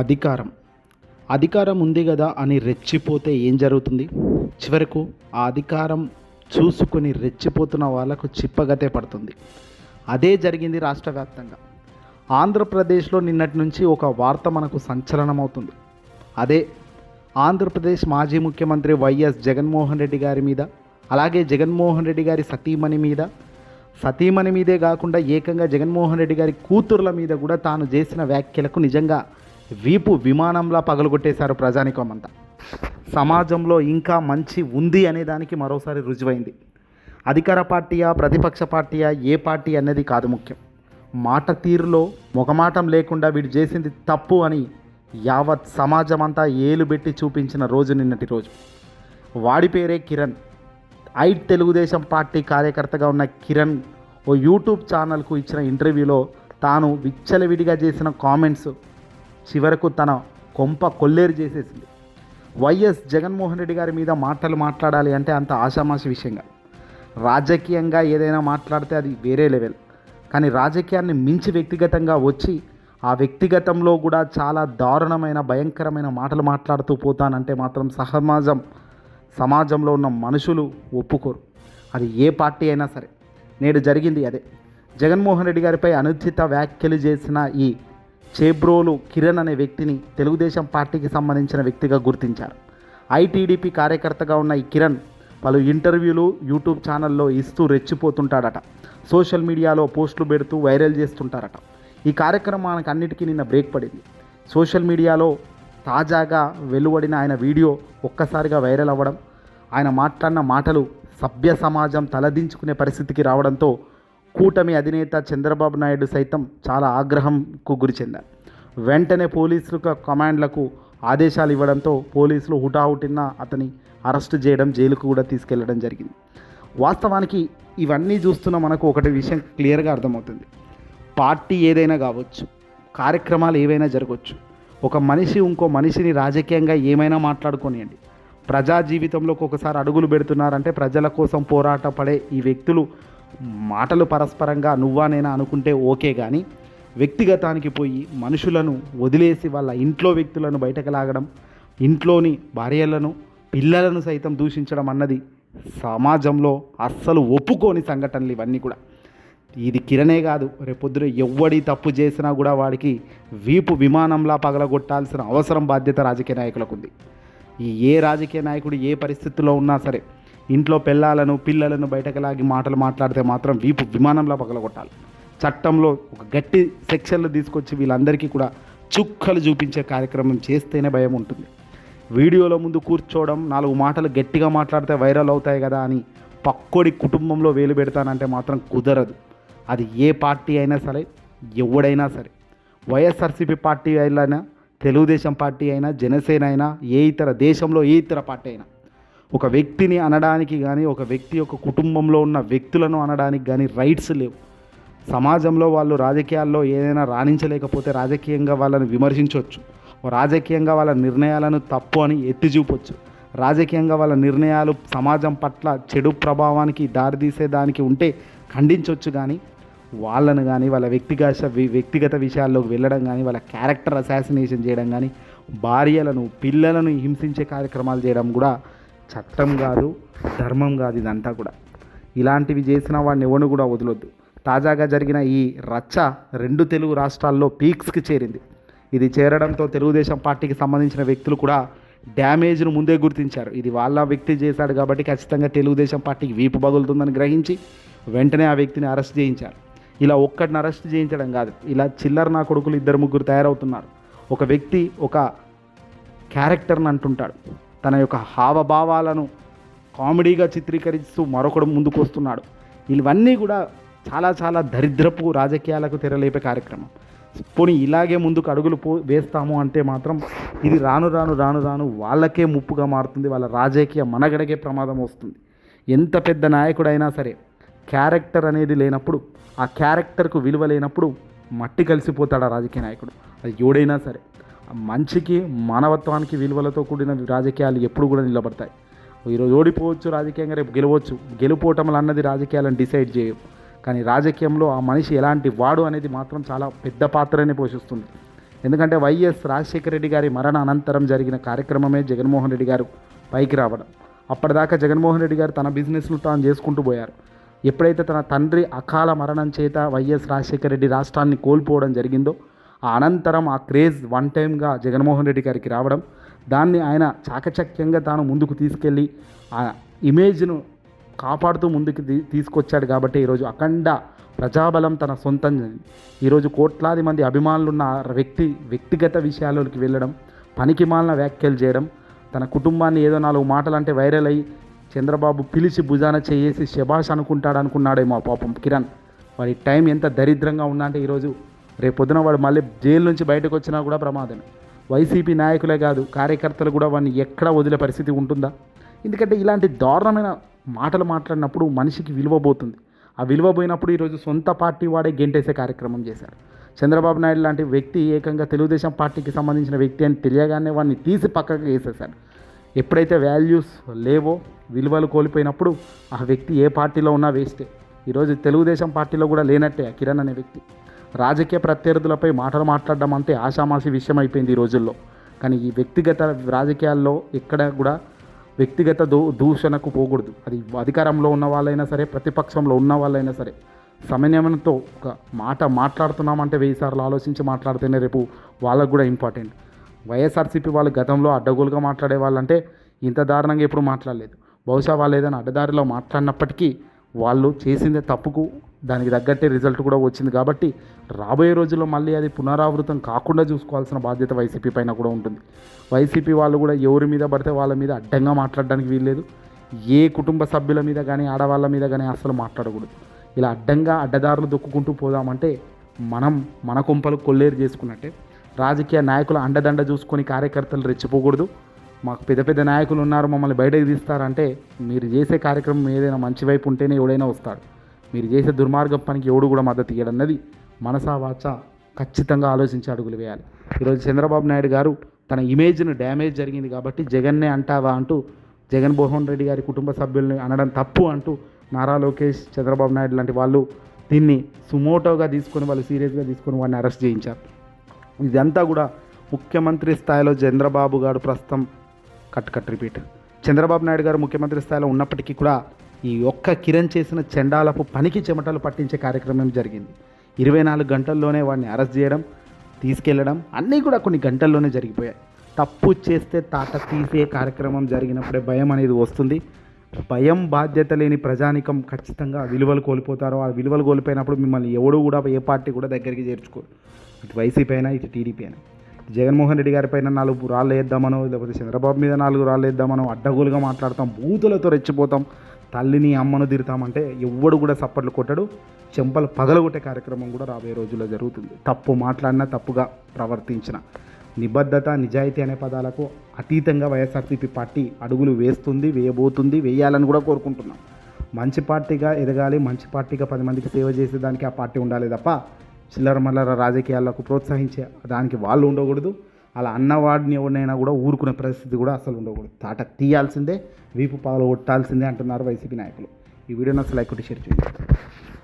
అధికారం. అధికారం ఉంది కదా అని రెచ్చిపోతే ఏం జరుగుతుంది? చివరకు ఆ అధికారం చూసుకొని రెచ్చిపోతున్న వాళ్ళకు చిప్పగతే పడుతుంది. అదే జరిగింది రాష్ట్ర వ్యాప్తంగా. ఆంధ్రప్రదేశ్లో నిన్నటి నుంచి ఒక వార్త మనకు సంచలనమవుతుంది. అదే ఆంధ్రప్రదేశ్ మాజీ ముఖ్యమంత్రి వైఎస్ జగన్మోహన్ రెడ్డి గారి మీద అలాగే జగన్మోహన్ రెడ్డి గారి సతీమణి మీద సతీమణి మీదే కాకుండా ఏకంగా జగన్మోహన్ రెడ్డి గారి కూతుర్ల మీద కూడా తాను చేసిన వ్యాఖ్యలకు నిజంగా వీపు విమానంలా పగలగొట్టేశారు ప్రజానికం అంతా. సమాజంలో ఇంకా మంచి ఉంది అనే దానికి మరోసారి రుజువైంది. అధికార పార్టీయా ప్రతిపక్ష పార్టీయా ఏ పార్టీ అనేది కాదు ముఖ్యం. మాట తీరులో మొగమాటం లేకుండా వీడు చేసింది తప్పు అని యావత్ సమాజం అంతా ఏలు పెట్టి చూపించిన రోజు నిన్నటి రోజు. వాడి పేరే కిరణ్. ఐట్ తెలుగుదేశం పార్టీ కార్యకర్తగా ఉన్న కిరణ్ ఓ యూట్యూబ్ ఛానల్కు ఇచ్చిన ఇంటర్వ్యూలో తాను విచ్చలవిడిగా చేసిన కామెంట్స్ చివరకు తన కొంప కొల్లేరు చేసేసింది. వైఎస్ జగన్మోహన్ రెడ్డి గారి మీద మాటలు మాట్లాడాలి అంటే అంత ఆషామాషి విషయంగా. రాజకీయంగా ఏదైనా మాట్లాడితే అది వేరే లెవెల్. కానీ రాజకీయాన్ని మించి వ్యక్తిగతంగా వచ్చి ఆ వ్యక్తిగతంలో కూడా చాలా దారుణమైన భయంకరమైన మాటలు మాట్లాడుతూ పోతానంటే మాత్రం సమాజం సమాజంలో ఉన్న మనుషులు ఒప్పుకోరు. అది ఏ పార్టీ అయినా సరే. నేడు జరిగింది అదే. జగన్మోహన్ రెడ్డి గారిపై అనుచిత వ్యాఖ్యలు చేసిన ఈ చేబ్రోలు కిరణ్ అనే వ్యక్తిని తెలుగుదేశం పార్టీకి సంబంధించిన వ్యక్తిగా గుర్తించారు. ఐటీడీపీ కార్యకర్తగా ఉన్న ఈ కిరణ్ పలు ఇంటర్వ్యూలు యూట్యూబ్ ఛానల్లో ఇస్తూ రెచ్చిపోతుంటాడట. సోషల్ మీడియాలో పోస్టులు పెడుతూ వైరల్ చేస్తుంటారట. ఈ కార్యక్రమానికి అన్నిటికీ నిన్న బ్రేక్ పడింది. సోషల్ మీడియాలో తాజాగా వెలువడిన ఆయన వీడియో ఒక్కసారిగా వైరల్ అవ్వడం ఆయన మాట్లాడిన మాటలు సభ్య సమాజం తలదించుకునే పరిస్థితికి రావడంతో కూటమి అధినేత చంద్రబాబు నాయుడు సైతం చాలా ఆగ్రహంకు గురి చెందారు. వెంటనే పోలీసులకు కమాండ్లకు ఆదేశాలు ఇవ్వడంతో పోలీసులు హుటాహుటిన అతని అరెస్ట్ చేయడం జైలుకు కూడా తీసుకెళ్ళడం జరిగింది. వాస్తవానికి ఇవన్నీ చూస్తున్న మనకు ఒకటి విషయం క్లియర్గా అర్థమవుతుంది. పార్టీ ఏదైనా కావచ్చు కార్యక్రమాలు ఏవైనా జరగవచ్చు ఒక మనిషి ఇంకో మనిషిని రాజకీయంగా ఏమైనా మాట్లాడుకోనియండి ప్రజా జీవితంలో ఒకసారి అడుగులు పెడుతున్నారంటే ప్రజల కోసం పోరాట పడే ఈ వ్యక్తులు మాటలు పరస్పరంగా నువ్వా నేనా అనుకుంటే ఓకే కానీ వ్యక్తిగతానికి పోయి మనుషులను వదిలేసి వాళ్ళ ఇంట్లో వ్యక్తులను బయటకు లాగడం ఇంట్లోని భార్యలను పిల్లలను సైతం దూషించడం అన్నది సమాజంలో అస్సలు ఒప్పుకోని సంఘటనలు ఇవన్నీ కూడా. ఇది కిరణే కాదు రేపొద్దున ఎవ్వడి తప్పు చేసినా కూడా వాడికి వీపు విమానంలా పగలగొట్టాల్సిన అవసరం బాధ్యత రాజకీయ నాయకులకు ఉంది. ఈ ఏ రాజకీయ నాయకుడు ఏ పరిస్థితుల్లో ఉన్నా సరే ఇంట్లో పిల్లలను పిల్లలను బయటకు లాగి మాటలు మాట్లాడితే మాత్రం వీపు విమానంలో పగలగొట్టాలి. చట్టంలో ఒక గట్టి సెక్షన్లు తీసుకొచ్చి వీళ్ళందరికీ కూడా చుక్కలు చూపించే కార్యక్రమం చేస్తేనే భయం ఉంటుంది. వీడియోలో ముందు కూర్చోవడం నాలుగు మాటలు గట్టిగా మాట్లాడితే వైరల్ అవుతాయి కదా అని పక్కోడి కుటుంబంలో వేలు పెడతానంటే మాత్రం కుదరదు. అది ఏ పార్టీ అయినా సరే ఎవడైనా సరే వైఎస్ఆర్సీపీ పార్టీ అయినా తెలుగుదేశం పార్టీ అయినా జనసేన అయినా ఏ ఇతర దేశంలో ఏ ఇతర పార్టీ అయినా ఒక వ్యక్తిని అనడానికి కానీ ఒక వ్యక్తి యొక్క కుటుంబంలో ఉన్న వ్యక్తులను అనడానికి కానీ రైట్స్ లేవు. సమాజంలో వాళ్ళు రాజకీయాల్లో ఏదైనా రాణించలేకపోతే రాజకీయంగా వాళ్ళని విమర్శించవచ్చు రాజకీయంగా వాళ్ళ నిర్ణయాలను తప్పు అని ఎత్తి చూపొచ్చు. రాజకీయంగా వాళ్ళ నిర్ణయాలు సమాజం పట్ల చెడు ప్రభావానికి దారితీసేదానికి ఉంటే ఖండించవచ్చు కానీ వాళ్ళను కానీ వాళ్ళ వ్యక్తిగత వ్యక్తిగత విషయాల్లోకి వెళ్ళడం కానీ వాళ్ళ క్యారెక్టర్ అసాసినేషన్ చేయడం కానీ భార్యలను పిల్లలను హింసించే కార్యక్రమాలు చేయడం కూడా చట్టం కాదు ధర్మం కాదు ఇదంతా కూడా. ఇలాంటివి చేసిన వాడిని ఎవరిని కూడా వదలొద్దు. తాజాగా జరిగిన ఈ రచ్చ రెండు తెలుగు రాష్ట్రాల్లో పీక్స్కి చేరింది. ఇది చేరడంతో తెలుగుదేశం పార్టీకి సంబంధించిన వ్యక్తులు కూడా డ్యామేజ్ను ముందే గుర్తించారు. ఇది వాళ్ళ వ్యక్తి చేశాడు కాబట్టి ఖచ్చితంగా తెలుగుదేశం పార్టీకి వీపు బగులుతుందని గ్రహించి వెంటనే ఆ వ్యక్తిని అరెస్ట్ చేయించారు. ఇలా ఒక్కడిని అరెస్ట్ చేయించడం కాదు. ఇలా చిల్లర నా కొడుకులు ఇద్దరు ముగ్గురు తయారవుతున్నారు. ఒక వ్యక్తి ఒక క్యారెక్టర్ని అంటుంటాడు. తన యొక్క హావభావాలను కామెడీగా చిత్రీకరిస్తూ మరొకడు ముందుకు వస్తున్నాడు ఇవన్నీ కూడా చాలా చాలా దరిద్రపు రాజకీయాలకు తెరలేపే కార్యక్రమం. పోనీ ఇలాగే ముందుకు అడుగులు పో వేస్తాము అంటే మాత్రం ఇది రాను రాను రాను రాను వాళ్ళకే ముప్పుగా మారుతుంది వాళ్ళ రాజకీయ మనగడకే ప్రమాదం వస్తుంది. ఎంత పెద్ద నాయకుడైనా సరే క్యారెక్టర్ అనేది లేనప్పుడు ఆ క్యారెక్టర్కు విలువ లేనప్పుడు మట్టి కలిసిపోతాడు ఆ రాజకీయ నాయకుడు. అది ఎవడైనా సరే. మంచికి మానవత్వానికి విలువలతో కూడిన రాజకీయాలు ఎప్పుడు కూడా నిలబడతాయి. ఈరోజు ఓడిపోవచ్చు రాజకీయంగా రేపు గెలవచ్చు. గెలుపోవటములు అన్నది రాజకీయాలను డిసైడ్ చేయవు. కానీ రాజకీయంలో ఆ మనిషి ఎలాంటి వాడు అనేది మాత్రం చాలా పెద్ద పాత్రనే పోషిస్తుంది. ఎందుకంటే వైఎస్ రాజశేఖర రెడ్డి గారి మరణ అనంతరం జరిగిన కార్యక్రమమే జగన్మోహన్ రెడ్డి గారు పైకి రావడం. అప్పటిదాకా జగన్మోహన్ రెడ్డి గారు తన బిజినెస్ను తాను చేసుకుంటూ పోయారు. ఎప్పుడైతే తన తండ్రి అకాల మరణం చేత వైఎస్ రాజశేఖర రెడ్డి రాష్ట్రాన్ని కోల్పోవడం జరిగిందో అనంతరం ఆ క్రేజ్ వన్ టైమ్గా జగన్మోహన్ రెడ్డి గారికి రావడం దాన్ని ఆయన చాకచక్యంగా తాను ముందుకు తీసుకెళ్ళి ఆ ఇమేజ్ను కాపాడుతూ ముందుకు తీ- తీసుకొచ్చాడు కాబట్టి ఈరోజు అఖండ ప్రజాబలం తన సొంతం. ఈరోజు కోట్లాది మంది అభిమానులున్న వ్యక్తి వ్యక్తిగత విషయాల్లోకి వెళ్ళడం పనికి మాలిన వ్యాఖ్యలు చేయడం తన కుటుంబాన్ని ఏదో నాలుగు మాటలు అంటే వైరల్ అయ్యి చంద్రబాబు పిలిచి భుజాన చేసి శబాష్ అనుకుంటాడు అనుకున్నాడేమో పాపం కిరణ్. వాడి టైం ఎంత దరిద్రంగా ఉందంటే ఈరోజు రేపు వాడు మళ్ళీ జైలు నుంచి బయటకు వచ్చినా కూడా ప్రమాదమే. వైసీపీ నాయకులే కాదు కార్యకర్తలు కూడా వాడిని ఎక్కడ వదిలే పరిస్థితి ఉంటుందా? ఎందుకంటే ఇలాంటి దారుణమైన మాటలు మాట్లాడినప్పుడు మనిషికి విలువ పోతుంది. ఆ విలువ పోయినప్పుడు ఈరోజు సొంత పార్టీ వాడే గెంటేసే కార్యక్రమం చేశారు. చంద్రబాబు నాయుడు లాంటి వ్యక్తి ఏకంగా తెలుగుదేశం పార్టీకి సంబంధించిన వ్యక్తి అని తెలియగానే వాడిని తీసి పక్కకు వేసేశారు. ఎప్పుడైతే వాల్యూస్ లేవో విలువలు కోల్పోయినప్పుడు ఆ వ్యక్తి ఏ పార్టీలో ఉన్నా వేస్టే ఈరోజు తెలుగుదేశం పార్టీలో కూడా లేనట్టే ఆ కిరణ్ అనే వ్యక్తి. రాజకీయ ప్రత్యర్థులపై మాటలు మాట్లాడడం అంతే ఆషామాషి విషయం అయిపోయింది ఈ రోజుల్లో. కానీ ఈ వ్యక్తిగత రాజకీయాల్లో ఎక్కడ కూడా వ్యక్తిగత దూ దూషణకు పోకూడదు. అది అధికారంలో ఉన్న వాళ్ళైనా సరే ప్రతిపక్షంలో ఉన్న వాళ్ళైనా సరే సమన్వయంతో ఒక మాట మాట్లాడుతున్నామంటే వెయ్యి సార్లు ఆలోచించి మాట్లాడితేనే రేపు వాళ్ళకు కూడా ఇంపార్టెంట్. వైఎస్ఆర్సీపీ వాళ్ళు గతంలో అడ్డగోలుగా మాట్లాడే వాళ్ళంటే ఇంత దారుణంగా ఎప్పుడు మాట్లాడలేదు. బహుశా వాళ్ళు ఏదైనా అడ్డదారిలో మాట్లాడినప్పటికీ వాళ్ళు చేసిందే తప్పుకు దానికి తగ్గట్టే రిజల్ట్ కూడా వచ్చింది. కాబట్టి రాబోయే రోజుల్లో మళ్ళీ అది పునరావృతం కాకుండా చూసుకోవాల్సిన బాధ్యత వైసీపీ పైన కూడా ఉంటుంది. వైసీపీ వాళ్ళు కూడా ఎవరి మీద పడితే వాళ్ళ మీద అడ్డంగా మాట్లాడడానికి వీల్లేదు. ఏ కుటుంబ సభ్యుల మీద కానీ ఆడవాళ్ళ మీద కానీ అసలు మాట్లాడకూడదు. ఇలా అడ్డంగా అడ్డదారులు దొక్కుకుంటూ పోదామంటే మనం మన కొంపలు కొల్లేరు చేసుకున్నట్టే. రాజకీయ నాయకుల అండదండ చూసుకొని కార్యకర్తలు రెచ్చిపోకూడదు. మాకు పెద్ద పెద్ద నాయకులు ఉన్నారు మమ్మల్ని బయటకు తీస్తారంటే మీరు చేసే కార్యక్రమం ఏదైనా మంచి వైపు ఉంటేనే ఎవడైనా వస్తాడు. మీరు చేసే దుర్మార్గం పనికి ఎవడు కూడా మద్దతు ఇవ్వడం మనసా వాచ ఖచ్చితంగా ఆలోచించి అడుగులు వేయాలి. ఈరోజు చంద్రబాబు నాయుడు గారు తన ఇమేజ్ను డ్యామేజ్ జరిగింది కాబట్టి జగన్నే అంటావా అంటూ జగన్మోహన్ రెడ్డి గారి కుటుంబ సభ్యుల్ని అనడం తప్పు అంటూ నారా లోకేష్ చంద్రబాబు నాయుడు లాంటి వాళ్ళు దీన్ని సుమోటోగా తీసుకొని వాళ్ళు సీరియస్గా తీసుకొని వాడిని అరెస్ట్ చేయించారు. ఇదంతా కూడా ముఖ్యమంత్రి స్థాయిలో చంద్రబాబు గారు ప్రస్తుతం cut cut repeat. Chandrababu Naidu గారు ముఖ్యమంత్రి స్థాయిలో ఉన్నప్పటికీ కూడా ఈ ఒక్క కిరణ్ చేసిన చెండాలపు పనికి చెమటలు పట్టించే కార్యక్రమం జరిగింది. ఇరవై నాలుగు గంటల్లోనే వాడిని అరెస్ట్ చేయడం తీసుకెళ్ళడం అన్నీ కూడా కొన్ని గంటల్లోనే జరిగిపోయాయి. తప్పు చేస్తే తాట తీసే కార్యక్రమం జరిగినప్పుడే భయం అనేది వస్తుంది. భయం బాధ్యత లేని ప్రజానికం ఖచ్చితంగా విలువలు కోల్పోతారు. ఆ విలువలు కోల్పోయినప్పుడు మిమ్మల్ని ఎవడు కూడా ఏ పార్టీ కూడా దగ్గరికి చేర్చుకోరు. ఇటు వైసీపీ అయినా ఇటు టీడీపీ అయినా. జగన్మోహన్ రెడ్డి గారి పైన నాలుగు రాళ్ళు వేద్దామనో లేకపోతే చంద్రబాబు మీద నాలుగు రాళ్ళు వేద్దామనో అడ్డగోలుగా మాట్లాడతాం బూతులతో రెచ్చిపోతాం. తల్లిని అమ్మను తిడతామంటే ఎవ్వడు కూడా సప్పట్లు కొట్టడు. చెంపలు పగలగొట్టే కార్యక్రమం కూడా రాబోయే రోజుల్లో జరుగుతుంది. తప్పు మాట్లాడినా తప్పుగా ప్రవర్తించిన. నిబద్ధత నిజాయితీ అనే పదాలకు అతీతంగా వైఎస్ఆర్సీపీ పార్టీ అడుగులు వేస్తుంది వేయబోతుంది వేయాలని కూడా కోరుకుంటున్నాం. మంచి పార్టీగా ఎదగాలి మంచి పార్టీగా పది మందికి సేవ చేసేదానికి ఆ పార్టీ ఉండాలి తప్ప చిల్లర మల్లర రాజకీయాలకు ప్రోత్సహించే దానికి వాళ్ళు ఉండకూడదు. అలా అన్నవాడిని ఎవరినైనా కూడా ఊరుకునే పరిస్థితి కూడా అసలు ఉండకూడదు. తాట తీయాల్సిందే వీపు పాలు కొట్టాల్సిందే అంటున్నారు వైసీపీ నాయకులు. ఈ వీడియోని అసలు లైక్ కొట్టి షేర్ చేయండి.